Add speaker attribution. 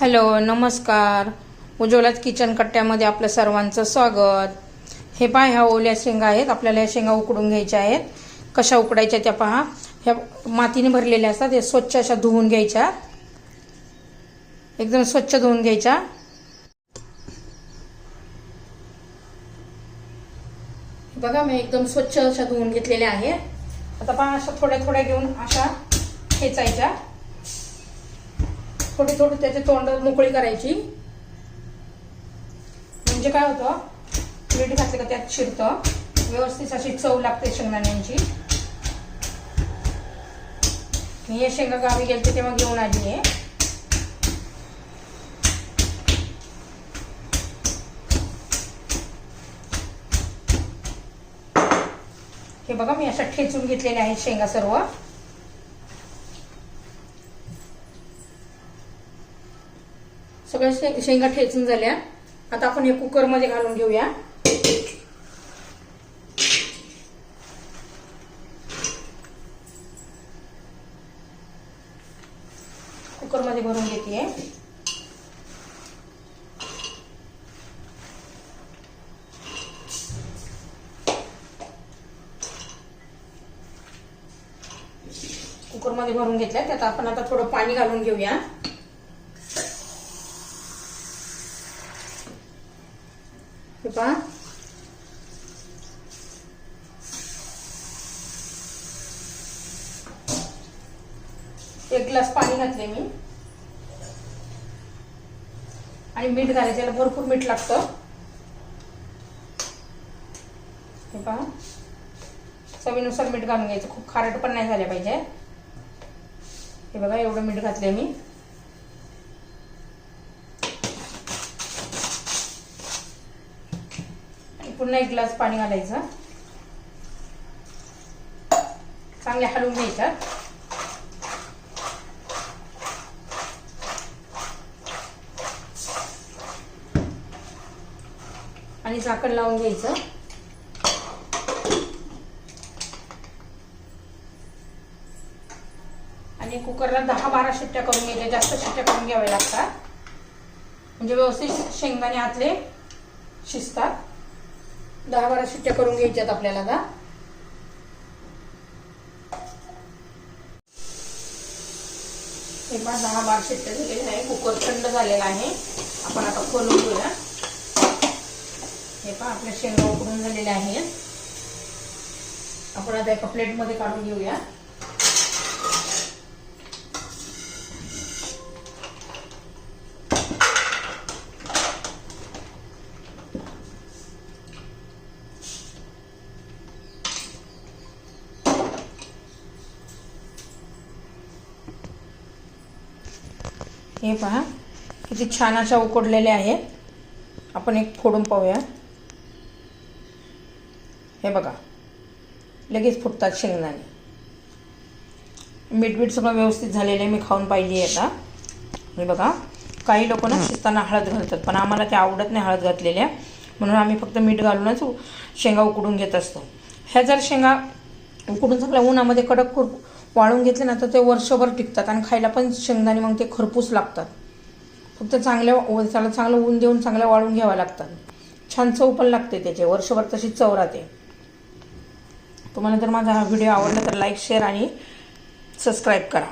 Speaker 1: Hello नमस्कार. उज्ज्वलाच kitchen कट्ट्यामध्ये आपलं सर्वांचं स्वागत. हे पहा ह्या ओल्या शेंगा आहेत. आपल्याला या शेंगा उकडून घ्यायच्या आहेत. कशा उकडायच्या त्या पहा. ह्या मातीने भरलेल्या असतात. हे स्वच्छ अशा धुवून घ्यायच्या. एकदम स्वच्छ धुवून घ्यायच्या. बघा मी एकदम स्वच्छ अशा धुवून घेतलेल्या आहेत. आता पहा अशा थोड्या थोड्या घेऊन अशा खेचायच्या. थोडी थोडी त्याचे तोंड मोकळी करायची. म्हणजे काय होतं? मीठ घातलं का त्यात शिरतं. व्यवस्थित अशी चव लागते शेंगदाण्यांची. मी हे शेंगा गावी गेलते तेव्हा घेऊन आली आहे हे बघा मी अशा ठेचून घेतलेल्या आहेत शेंगा सर्व. सगळ्या शे- शेंगा ठेचून झाल्या. आता आपण हे कुकरमध्ये घालून घेऊया. कुकरमध्ये भरून घेते कुकरमध्ये भरून घेतल्या. त्यात आपण आता थोडं पाणी घालून घेऊया. हे पहा एक ग्लास पाणी घातले मी. आणि मीठ घालायचं याला भरपूर मीठ लागतं. हे पहा. चवीनुसार मीठ घालून घ्यायचं. खूप खारट पण नाही झाल्या पाहिजे. हे बघा एवढं मीठ घातलंय मी. पुन्हा एक ग्लास पाणी घालायचं. चांगले हलवून घ्यायच्यात आणि झाकण लावून घ्यायचं. आणि कुकरला दहा बारा शिट्ट्या करून घ्यायच्या. जास्त शिट्ट्या करून घ्याव्या लागतात. म्हणजे व्यवस्थित शेंगदाणे आतले शिजतात. दहा बारा शिट्ट्या करून घ्यायच्यात आपल्याला आता. हे दहा बारा शिट्ट्या झालेल्या आहे कुकर थंड झालेला आहे. आपण आता खोलून घेऊया. हे पहा आपल्या शेंगा उकडून झालेल्या आहेत. आपण आता एका प्लेटमध्ये काढून घेऊया. हे पहा किती छान अशा उकडलेल्या आहेत. आपण एक फोडून पाहूया. हे बघा लगेच फुटतात शेंगदाणे. मीठ बीठ सगळं व्यवस्थित झालेलं आहे मी खाऊन पाहिली आता. हे बघा काही लोक ना शिजताना हळद घालतात पण आम्हाला ते आवडत नाही हळद घातलेल्या. म्हणून आम्ही फक्त मीठ घालूनच शेंगा उकडून घेत असतो. ह्या जर शेंगा उकडून सगळ्या उन्हामध्ये कडक खुर वाळून घेतले ना तर ते वर्षभर टिकतात आणि खायला पण शेंगदाणे मग ते खरपूस लागतात. फक्त चांगल्या त्याला चांगलं ऊन देऊन चांगल्या वाळून घ्यावं लागतात. छान चव पण लागते त्याचे वर्षभर तशी चव राहते. तुम्हाला जर माझा हा व्हिडिओ आवडला तर लाईक शेअर आणि सबस्क्राईब करा.